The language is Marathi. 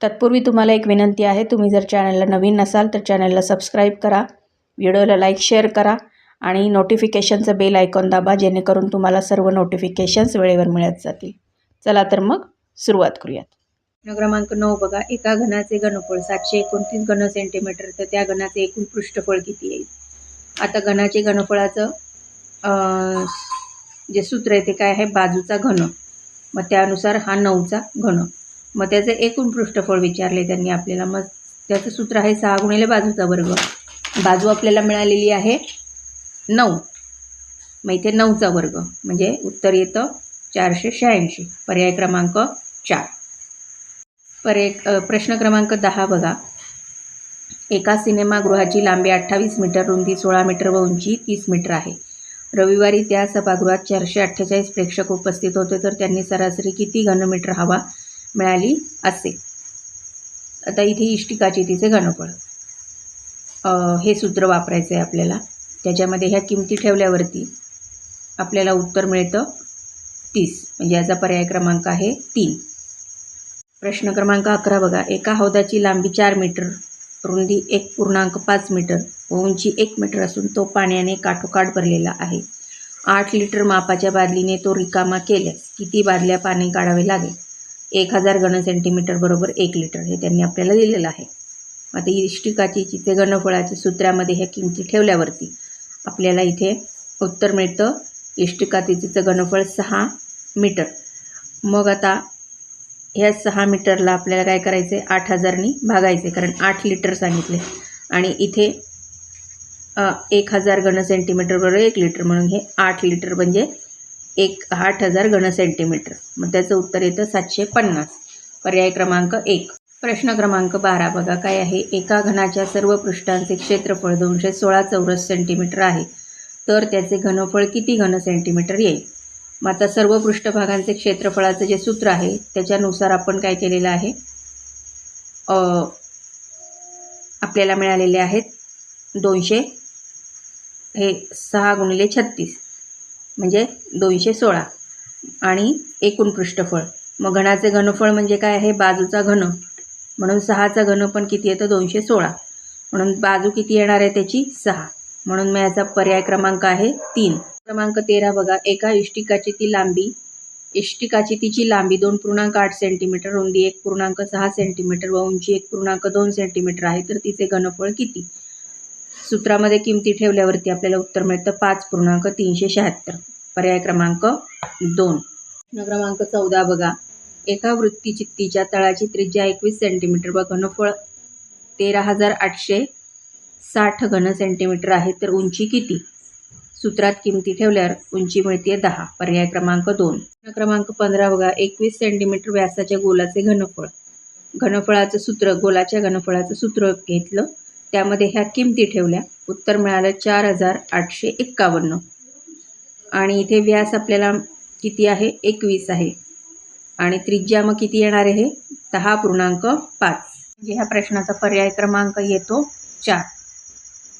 तत्पूर्वी तुम्हाला एक विनंती आहे तुम्ही जर चॅनलला नवीन नसाल तर चॅनलला सबस्क्राईब करा व्हिडिओला लाईक शेअर करा आणि नोटिफिकेशनचं बेल आयकॉन दाबा जेणेकरून तुम्हाला सर्व नोटिफिकेशन्स वेळेवर मिळत जातील. चला तर मग सुरुवात करूयात. प्रश्न क्रमांक नऊ बघा एका घनाचे घनफळ सातशे एकोणतीस घन सेंटीमीटर तर त्या घनाचे एकूण पृष्ठफळ किती येईल? आता घनाचे घनफळाचं जे सूत्र आहे ते काय आहे? बाजूचा घन. मग त्यानुसार हा नऊचा घन. मग त्याचं एकूण पृष्ठफळ विचारले त्यांनी आपल्याला. मग त्याचं सूत्र आहे सहा गुणिले बाजूचा वर्ग. बाजू आपल्याला मिळालेली आहे नऊ. मग इथे नऊचा वर्ग. म्हणजे उत्तर येतं चारशे शहाऐंशी. पर्याय क्रमांक चार. पर्याय प्रश्न क्रमांक दहा बघा. एका सिनेमागृहाची लांबी अठ्ठावीस मीटर रुंदी सोळा मीटर व उंची तीस मीटर आहे. रविवारी त्या सभागृहात चारशे अठ्ठेचाळीस प्रेक्षक उपस्थित होते तर त्यांनी सरासरी किती घनमीटर हवा मिळाली असे. आता इथे इष्टिकाची तिचे घनफळ. हे सूत्र वापरायचं आहे आपल्याला. त्याच्यामध्ये ह्या किमती ठेवल्यावरती आपल्याला उत्तर मिळतं तीस. म्हणजे याचा पर्याय क्रमांक आहे तीन. प्रश्न क्रमांक अकरा बघा. एका हौदाची लांबी चार मीटर रुंदी एक पूर्णांक पाच मीटर व उंची एक मीटर असून तो पाण्याने काठोकाठ भरलेला आहे. आठ लिटर मापाच्या बादलीने तो रिकामा केल्यास किती बादल्या पाणी काढावे लागेल? एक हजार घन सेंटीमीटर बरोबर एक लिटर हे त्यांनी आपल्याला दिलेलं आहे. आता इष्टिकाची चिते घनफळाच्या सूत्रामध्ये ह्या किमती ठेवल्यावरती आपल्याला इथे उत्तर मिळतं. इष्टिकातीचं घनफळ सहा मीटर मग आता ह्या सहा मीटरला आपल्याला काय करायचं आहे आठ हजारनी भागायचे कारण आठ लिटर सांगितले. आणि इथे एक हजार घन सेंटीमीटर बरोबर एक लिटर म्हणून हे आठ लिटर म्हणजे एक आठ हजार घन सेंटीमीटर मग त्याचं उत्तर येतं सातशे पन्नास. पर्याय क्रमांक एक. प्रश्न क्रमांक बारा. बघा काय आहे? एका घनाच्या सर्व पृष्ठांचे क्षेत्रफळ दोनशे सोळा चौरस सेंटीमीटर आहे. तर त्याचे घनफळ किती घन सेंटीमीटर येईल? मग आता सर्व पृष्ठभागांचे क्षेत्रफळाचं जे सूत्र आहे त्याच्यानुसार आपण काय केलेलं आहे? आपल्याला मिळालेले आहेत दोनशे हे सहा गुणिले छत्तीस. म्हणजे दोनशे सोळा आणि एकूण पृष्ठफळ. मग घनाचे घनफळ म्हणजे काय आहे? बाजूचा घन. म्हणून सहाचा घन पण किती येतं? दोनशे सोळा. म्हणून बाजू किती येणार आहे त्याची? सहा. म्हणून मग याचा पर्याय क्रमांक आहे तीन. क्रमांक तेरा बघा. एका इष्टिकाची ती लांबी इष्टिकाची तिची लांबी दोन पूर्णांक आठ सेंटीमीटर रुंदी एक पूर्णांक सहा सेंटीमीटर व उंची एक पूर्णांक दोन सेंटीमीटर आहे. तर तिचे घनफळ किती? सूत्रामध्ये किमती ठेवल्यावरती आपल्याला उत्तर मिळतं पाच पूर्णांक तीनशे शहात्तर. पर्याय क्रमांक दोन. क्रमांक चौदा बघा. एका वृत्तीचित्तीच्या तळाची त्रिज्या एकवीस सेंटीमीटर व घनफळ तेरा हजार आठशे साठ घन सेंटीमीटर आहे तर उंची किती? सूत्रात किमती ठेवल्यावर उंची मिळते दहा. पर्याय क्रमांक दोन. क्रमांक पंधरा बघा. एकवीस सेंटीमीटर व्यासाच्या गोलाचे घनफळ. घनफळाचं सूत्र गोलाच्या घनफळाचं सूत्र घेतलं. त्यामध्ये ह्या किमती ठेवल्या. उत्तर मिळालं चार हजार आठशे एक्कावन्न. आणि इथे व्यास आपल्याला किती आहे? एकवीस आहे. आणि त्रिज्या मग किती येणार आहे? दहा पूर्णांक पाच. म्हणजे ह्या प्रश्नाचा पर्याय क्रमांक येतो चार.